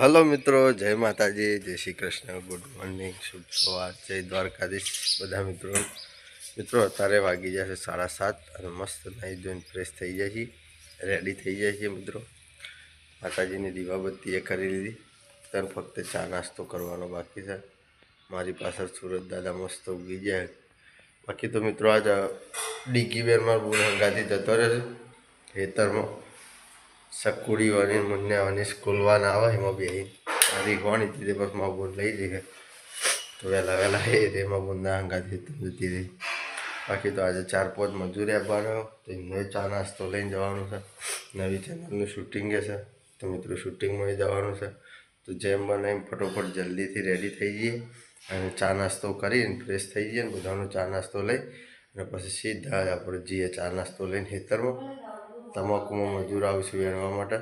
Hello મિત્રો, જય માતાજી, જય શ્રી કૃષ્ણ. ગુડ મોર્નિંગ શુભ સવાર, જય દ્વારકાધીશ બધા મિત્રો. મિત્રો, અત્યારે વાગી જશે સાડા સાત અને મસ્ત નાહી ધોઈને ફ્રેશ થઈ જાય છે રેડી થઈ જાય છે મિત્રો. માતાજીની દીવાબત્તી એ કરી લીધી. ત્યારે ફક્ત ચા નાસ્તો કરવાનો બાકી છે. મારી પાછળ સુરત દાદા મસ્ત ઉગી જાય બાકી તો મિત્રો, આજ ડીકી બેરમાં બહુ હંગાથી જતો રહેશે ખેતરમાં. સકુડી વાળી મુન્ને વાળી સ્કૂલવાના આવે, એમાં બે મારી કોણી હતી બસમાં બોન લઈ જઈએ તો વહેલા વહેલા એ તેમાં બોનના હંગાથી જતી રહી. બાકી તો આજે ચાર પાંચ મજૂરી આપવાનો તો એમને ચા નાસ્તો લઈને જવાનું છે. નવી ચેનલનું શૂટિંગ છે. તો મિત્રો શૂટિંગમાં જવાનું છે. તો જેમ બને એમ ફટોફટ જલ્દીથી રેડી થઈ જઈએ અને ચા નાસ્તો કરીને ફ્રેશ થઈ જઈએ ને બધાનો ચા નાસ્તો લઈ અને પછી સીધા આપણે જઈએ ચા નાસ્તો લઈને ખેતરમાં. તમાકુમાં મજૂર આવીશું વેણવા માટે.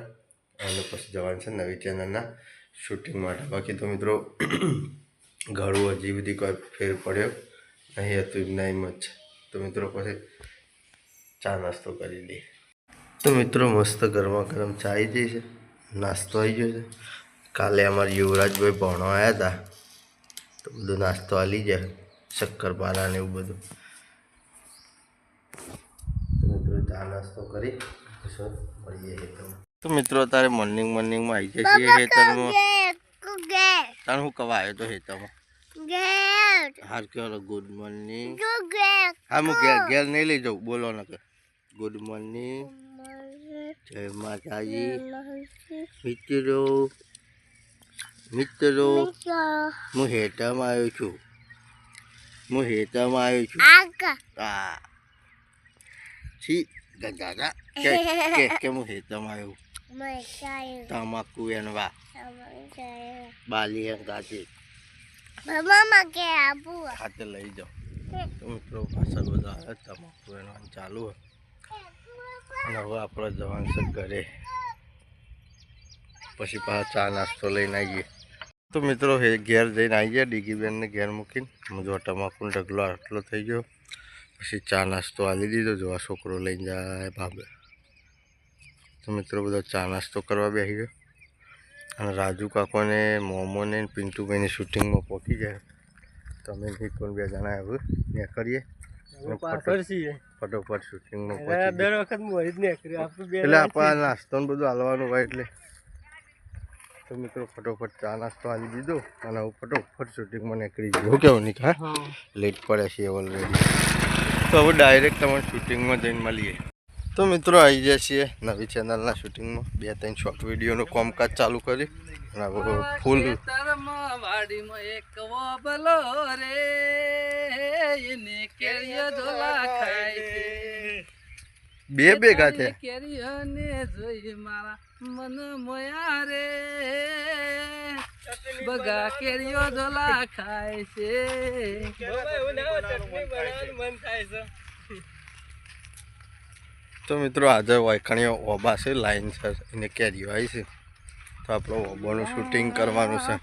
અને પછી જવાનું છે નવી ચેનલના શૂટિંગ માટે. બાકી તો મિત્રો ઘરું હજી બધી કોઈ ફેર પડ્યો નહીં હતું એમના એમ જ છે. તો મિત્રો પછી ચા નાસ્તો કરી લઈએ. તો મિત્રો, મસ્ત ગરમા ગરમ ચા આવી જઈ છે. નાસ્તો આવી ગયો છે. કાલે અમારા યુવરાજભાઈ ભણો આવ્યા હતા. તો બધું નાસ્તો આલી જાય શક્કરપારા ને એવું બધું. મિત્રો ચા નાસ્તો કરી. પછી મળીએ ખેતરમાં તો. મિત્રો તારે મોર્નિંગ મોર્નિંગમાં આવી જાય છીએ ખેતરમાં. તારે હું કવા આવ્યો તો ખેતરમાં? હાર કહેવાનો ગુડ મોર્નિંગ હા હું ઘેર ઘેર નહીં લઈ જાઉં બોલો ને કે. ગુડ મોર્નિંગ જય માતાજી. મિત્રો મિત્રો હું હેઠળમાં આવ્યો છું. હું હેઠળમાં આવ્યો છું. હા. છી. દાદા કે કે કે હું હેઠળમાં આવ્યો તમાકુ એનવા બાલી એમ ગાતી ખાતે લઈ જાઓ તો મિત્રો પાછળ બધા તમાકુ એનું ચાલુ હોય અને હવે આપણે જવાનું છે ઘરે પછી પાછા ચા નાસ્તો લઈને આવીએ તો મિત્રો હે ઘેર જઈને આવી ગયા ડીગી બેનને ઘેર મૂકીને હું જો તમાકુનો ઢગલો આટલો થઈ ગયો પછી ચા નાસ્તો આલી દીધો જો આ છોકરો લઈને જાય ભાભે. તો મિત્રો બધો ચા નાસ્તો કરવા બેસી ગયો. અને રાજુ કાકોને મોમોને ને પિન્ટુભાઈની શૂટિંગમાં પહોંચી જાય તમે અમે બે જણા આવ્યું. ને કરીએ ફટોફટ શૂટિંગમાં. એટલે આપણે આ નાસ્તો ને બધું હાલવાનું હોય એટલે. તો મિત્રો ફટોફટ ચા નાસ્તો આલી દીધો અને હું ફટોફટ શૂટિંગમાં નીકળી ગયો. હું કેવું નહીં લેટ પડે છે ઓલરેડી તો હવે ડાયરેક્ટ તમારે શૂટિંગમાં જઈને મળીએ. તો મિત્રો આવી જાય છીએ નવી ચેનલના શૂટિંગમાં બે ત્રણ શોર્ટ વિડીયોનું કામકાજ ચાલુ કરી ફૂલ રે, એને કેરીઓ ઢોલા ખાય બે ભેગા છે કેરીઓને જોઈ મારા મન મોયા રે. બગા કેરીઓ ધોલા ખાય છે. તો મિત્રો આજે વાયખણીઓ ઓબા છે લાઈન છે એને કેરીઓ આવી છે. તો આપણો ઓબાનું શૂટિંગ કરવાનું છે.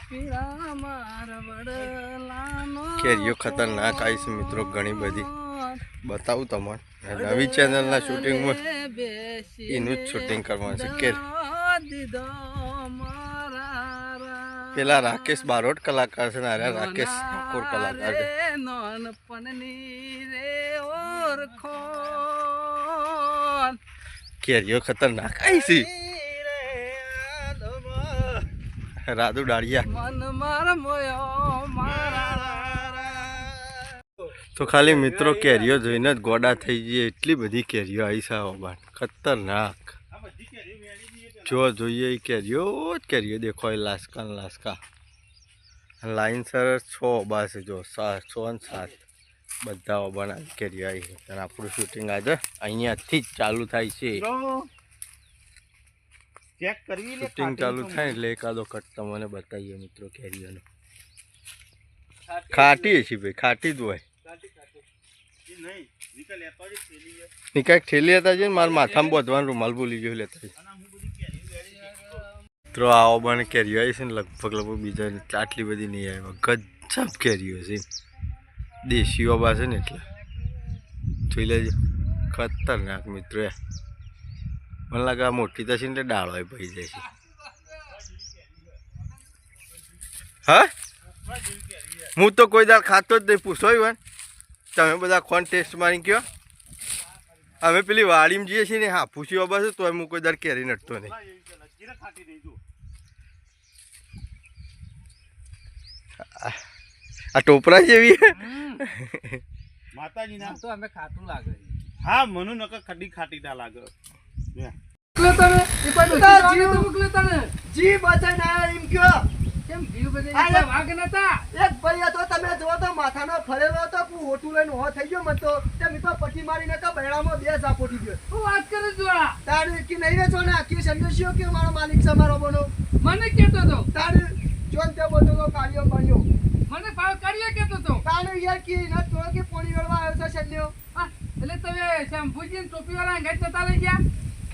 કેરીઓ ખતરનાક આવી છે મિત્રો ઘણી બધી. બતાવું તમને. અને નવી ચેનલના શૂટિંગમાં એનું જ શૂટિંગ કરવાનું છે. કે પેલા રાકેશ બારોટ કલાકાર છે ને રાકેશ ઠાકોર કલાકાર છે. કેરીઓ ખતરનાક? આવી છે રાધુ ડાળિયા. મન માર મોયો મારા તો ખાલી મિત્રો કેરીઓ જોઈને જ ગોડા થઈ જઈએ એટલી બધી કેરીઓ આવી છે ઓબાન ખતરનાક. જો જોઈએ એ કેરીઓ જ કેરીઓ દેખો એ લાસકા ને લાસકા લાઈન સર છ ઓબા છે જો સાત છ ને સાત. બધા ઓબાના કેરીઓ આવી છે. અને આપણું શૂટિંગ આજે અહીંયાથી જ ચાલુ થાય છે. શૂટિંગ ચાલુ થાય એટલે એકાદો કટ તમને બતાવીએ મિત્રો કેરીઓનો. ખાટી છે ભાઈ ખાટી જ હોય. ની કાંઈક ઠેલી હતા છે ને મારા માથામાં બોધવાનું રૂમાલ ભૂલી ગયો લેતા મિત્રો આવો બને કેરીઓ આવી છે ને, લગભગ લગભગ બીજા આટલી બધી નહીં આવી ગજબ કેરીઓ છે. દેશીઓ બા છે ને એટલે. જોઈ લેજે, ખતરનાક મિત્રો, એ. મને લાગે આ મોટી થશે ને એટલે ડાળો ભાઈ જાય છે. હા? હું તો કોઈ દાળ ખાતો જ નહીં, પૂછો ઈવન તમે બધા કોણ ટેસ્ટ મારી ગયો અમે પેલી વાડીમાં જઈએ છીએ ને હા પૂછ્યું બસ તો હું કોઈ દર કેરી નટતો નહીં. આ ટોપરા જેવી માતાજીના. તો અમે ખાતું લાગે. હા મનુ નકર ખડી ખાટી ના લાગે. મોકલો તને. એ પણ ડોશી જવાનું તો મોકલો તને. જી બચાઈને ના એમ કયો. કેમ જીવ બધે એટલા વાઘ નતા? એક ભાઈ હતો તમે જો તો માથાનો ફરેલો હતો હું હોટું લઈને હો થઈ ગયો મને તો. તે મી તો પટ્ટી મારીને કા બૈરામાં બે ઝાપોટી ગયો. હું વાત કરે છું તારે કે નહીં રે છો ને આખી સંદેશીઓ કે મારો માલિક છે મારો બનો? મને કેતો તો. તારે જોન તે બોલતો તો કાર્યો કર્યો મને ભાવ કાર્ય કેતો તો. તાર યાર કે ન તો કે પોણી વેળવા આવ્યો છે એટલે તમે શેમ્પૂજી ટોપી વાળા અંગાત જતા રહી ગયા?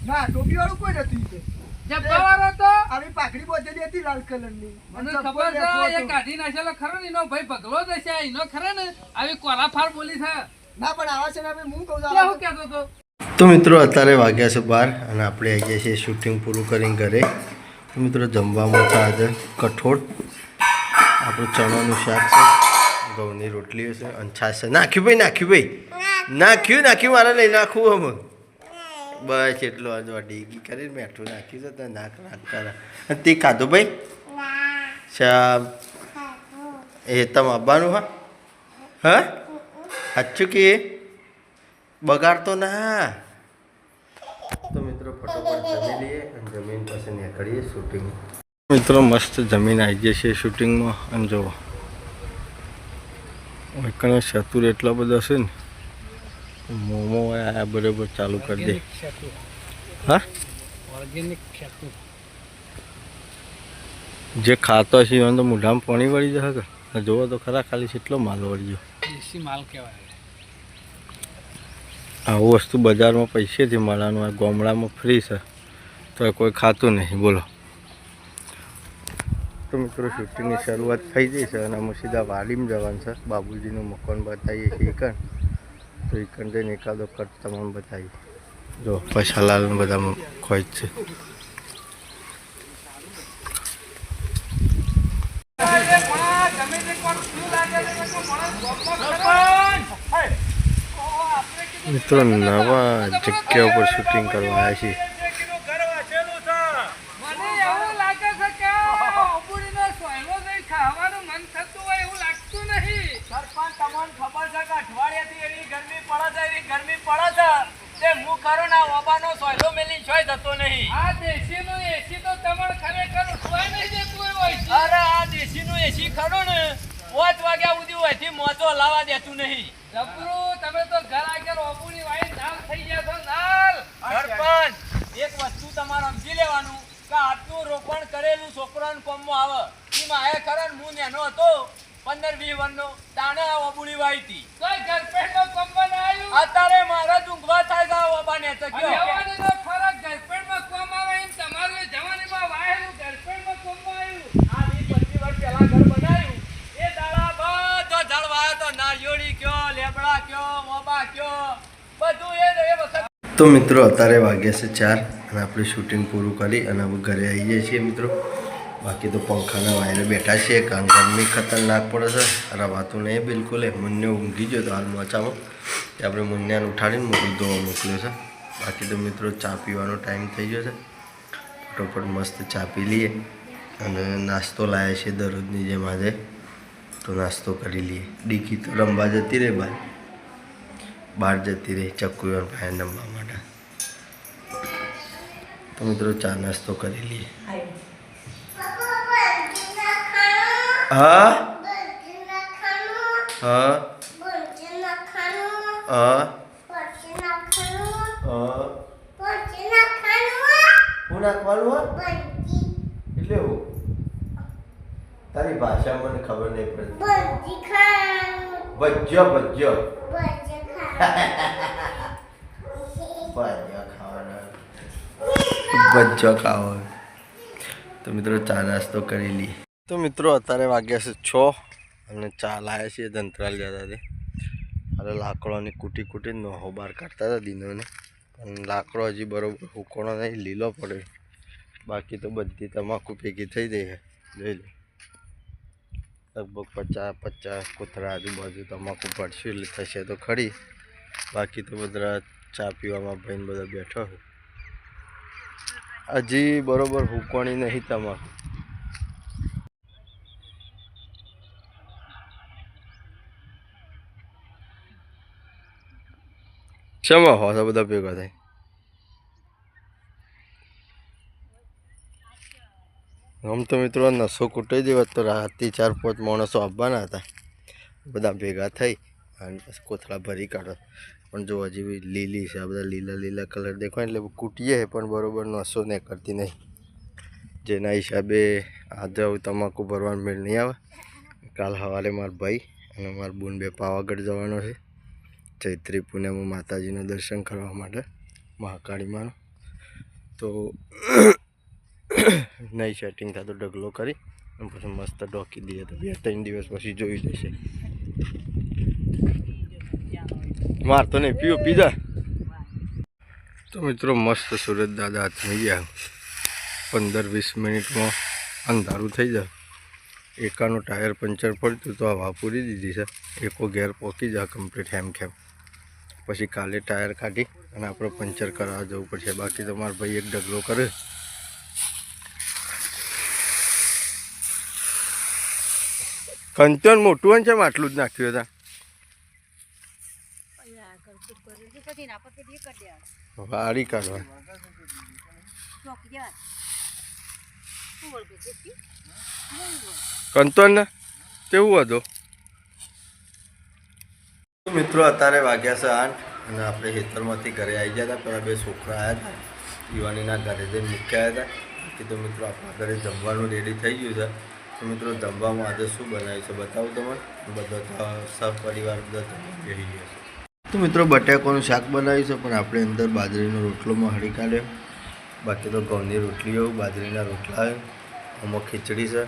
ના ટોપી વાળું કોઈ નથી. જબ્બાવાળો તો? આવી પાઘડી બોધેલી હતી લાલ કલરની. મને ખબર છે એ કાઢી નાખેલો ખરો ને એનો ભાઈ ભગલો જ હશે એનો ખરો ને આવી કોરા ફાર બોલી છે. ના પણ આવા છે ને હું કહું ત્યાં હું કહેતો તો તો મિત્રો અત્યારે વાગ્યા છે બાર અને આપણે આવી ગયા છીએ શૂટિંગ પૂરું કરીને ઘરે. તો મિત્રો જમવામાં હતા આજે કઠોળ આપણું ચણાનું શાક છે ઘઉંની રોટલી છે અને છાશ છે. નાખ્યું ભાઈ નાખ્યું ભાઈ. નાખ્યું નાખ્યું મારે લઈ નાખવું અમે બસ એટલો આ ડીગી કરીને મેઠું નાખ્યું છે ત્યાં નાક અને તે ખાધું ભાઈ? શામ. એ તમે આવવાનું હા? હા? સાચું કે? બગાડતો ના. તો મિત્રો ફટોફટ જમી લઈએ અને જમીન પાસે નીકળીએ શૂટિંગ મિત્રો મસ્ત જમીન આવી જાય છે શૂટિંગમાં અને જુઓ કણે ચતુર એટલા બધા છે ને. મોમો આ બરાબર ચાલુ કરી દે. હા? ઓર્ગેનિક ખેતું. જે ખાતો છે તો મોઢામાં પાણી વળી જશે કે? જોવો તો ખરા ખાલી કેટલો માલ વળી ગયો. દેશી માલ કહેવાય આવું વસ્તુ બજારમાં પૈસેથી મળવાનું આ ગામડામાં ફ્રી છે. તો કોઈ ખાતું નહીં બોલો. તો મિત્રો શૂટિંગની શરૂઆત થઈ ગઈ છે અને અમે સીધા વાડીમાં જવાનું છે. બાબુજીનું મકાન બતાવીએ છીએ એકણ તો એ જઈને એકાદો કટ તમામ બતાવી જો પછાલાલ ને બધા ખોજ છે. મિત્રો, નવા જગ્યા ઉપર શૂટિંગ કરવા આવ્યા છીએ મને એવું લાગે છે કે અબુડીનો સોયલો જઈ ખાવાનું મન થતું હોય એવું લાગતું નહીં સરપંચ તમને ખબર છે કે અઠવાડિયાથી એવી ગરમી પડે છે એવી ગરમી પડે છે તે હું કરું ને આ ઓબાનો સોયલો મેલી છોય જતો નહીં આ દેશીનું એસી તો તમારે ખરેખર ઉઠવાય નહીં જતું એવું હોય છે અરે આ એસી ખરો ને? પાંચ વાગ્યા સુધી અહીંથી મોજો લાવા દેતું નહીં. જબરું તમે તો ઘર આગળ વાળી નાલ થઈ ગયા છો નાલ સરપંચ એક વસ્તુ તમારે સમજી લેવાનું કે આટલું રોપણ કરેલું છોકરાનું કોમમાં આવે. ઈ માએ ખરો ને હું નેનો હતો પંદર વીસ વર્ષનો તાણે ઓબુડી વાઈ હતી. કોઈ ઘરપેટનો કંબન આવ્યું? અત્યારે મારા ઊંઘવા થાય તો કયો જવાનીનો ફરક ઘરપેટમાં કોમ આવે એમ તમારું જવાનીમાં વાયેલું ઘરપેટમાં કોમમાં આવ્યું આ વીસ પચીસ વર્ષ પહેલા ઘર બનાવ્યું એ દાડા બધો ઝાડ વાયો તો નારિયોળી કયો લેબડા કયો મોબા કયો બધું એ એ વખત તો મિત્રો, અત્યારે વાગ્યા છે ચાર અને આપણે શૂટિંગ પૂરું કરી અને હવે ઘરે આવી જઈએ છીએ મિત્રો. બાકી તો પંખાના વાયરે બેઠા છીએ કારણ ગરમી ખતરનાક પડે છે. રવાતું નહીં, બિલકુલ એ મુન્ને ઊંઘી ગયો તો હાલ મચામાં. તે આપણે મુન્યાને ઉઠાડીને મોકલી ધોવા મોકલ્યો છે. બાકી તો મિત્રો, ચા પીવાનો ટાઈમ થઈ ગયો છે. ફટોફટ મસ્ત ચા પી લઈએ અને નાસ્તો લાવ્યા છીએ દરરોજની જેમ આજે. તો નાસ્તો કરી લઈએ. ડીકી તો રમવા જતી રહે બહાર બહાર જતી રહી ચક્કુ ભાઈ નમવા માટે. તો મિત્રો ચા નાસ્તો કરી લઈએ. હા? હા? હા? હા? નાખવાનું એટલે હું? તારી ભાષા મને ખબર નહીં પડતી. ભજ્યો ભજ્યો. ભજ્જો ખાવો તો મિત્રો ચા નાસ્તો કરી લઈએ તો મિત્રો અત્યારે વાગ્યા છે છ અને ચા લાવ્યા છીએ દંતરાલ જતા તે અરે લાકડોની કૂટી કૂટી નોહો બહાર કાઢતા હતા દિનોને. પણ લાકડો હજી બરોબર હુકોણો નહીં, લીલો પડે. બાકી તો બધી તમાકુ ભેગી થઈ ગઈ છે. જોઈ લો. લગભગ પચાસ પચાસ કૂતરા આજુબાજુ તમાકુ પડશે એટલે થશે તો ખરી. બાકી તો બધા ચા પીવામાં ભાઈને બધા બેઠો છે હજી બરોબર હુકવાની નહીં તમારું. શેમાં હો બધા ભેગા થાય આમ તો મિત્રો નસો કૂટાઈ દેવા તો રાતથી ચાર પાંચ માણસો આવવાના હતા. બધા ભેગા થઈ અને કોથળા ભરી કાઢો. પણ જો હજી બી લીલી છે, આ બધા લીલા લીલા કલર દેખાય એટલે કૂટીએ પણ બરોબર નસો ને કરતી નહીં. જેના હિસાબે આજે તમાકુ ભરવાનું મેળ નહીં આવે. કાલ સવારે મારા ભાઈ અને મારા બૂન બે પાવાગઢ જવાનો છે, ચૈત્રી પૂનમમાં માતાજીના દર્શન કરવા માટે, મહાકાળીમાનું. તો નહીં સેટિંગ થતો ઢગલો કરી, અને પછી મસ્ત ઢોકી દઈએ તો બે ત્રણ દિવસ પછી જોઈ જશે મારતો નહીં, પીઓ પીધા તો મિત્રો, મસ્ત સુરત દાદા હાથમાં ગયા. પંદર વીસ મિનિટમાં અંધારું થઈ જાય. એકાનું ટાયર પંચર પડતું તો હવા પૂરી દીધી છે. એકો ઘેર પહોંચી જાય કમ્પ્લીટ હેમ ખેમ. પછી કાલે ટાયર કાઢી અને આપણે પંચર કરાવવા જવું પડશે. બાકી તો મારો ભાઈ એક ડગલો કરે. કંચન મોટું છે આટલું જ નાખ્યું હતા. વાળી કાઢવા કંતોન ને કેવું હતો? મિત્રો અત્યારે વાગ્યા છે આઠ અને આપણે ખેતરમાંથી ઘરે આવી ગયા હતા. પેલા બે છોકરા આવ્યા હતા. યુવાનીના ઘરે જઈને મૂક્યા હતા. કે તો મિત્રો આપણા ઘરે જમવાનું રેડી થઈ ગયું છે. તો મિત્રો જમવામાં આજે શું બનાવ્યું છે બતાવું તમને બધા સહપરિવાર બધા જમવા બેસી ગયા છે. તો મિત્રો બટાકોનું શાક બનાવીશું પણ આપણે અંદર બાજરીનો રોટલો હળી કાઢ્યો બાકી તો ઘઉંની રોટલીઓ બાજરીના રોટલા આમાં ખીચડી છે,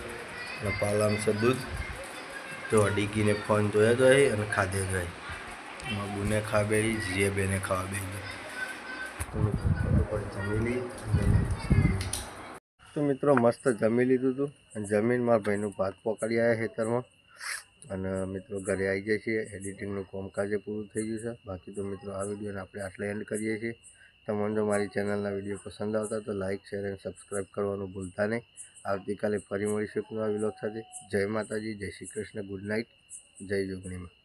અને પાલામ છે દૂધ. તો અડીકીને ફોન જોયા જાય અને ખાધે જાય એમાં બુને ખા બે જીએ બેને ખાવા બે જમી તો મિત્રો મસ્ત જમી લીધું હતું અને જમીન મારા ભાઈનું ભાત પકડી આવ્યા ખેતરમાં. અને મિત્રો ઘરે આવી જાય છે એડિટિંગનું કામકાજ પૂરું થઈ ગયું છે. બાકી તો મિત્રો આ વિડીયોને આપણે આટલે એન્ડ કરીએ છીએ. તમને જો મારી ચેનલના વીડિયો પસંદ આવતા તો લાઇક શેર અને સબસ્ક્રાઈબ કરવાનું ભૂલતા નહીં. આવતીકાલે ફરી મળીશું નવા વિલોક સાથે. જય માતાજી, જય શ્રી કૃષ્ણ ગુડ નાઇટ જય જોગણીમાં.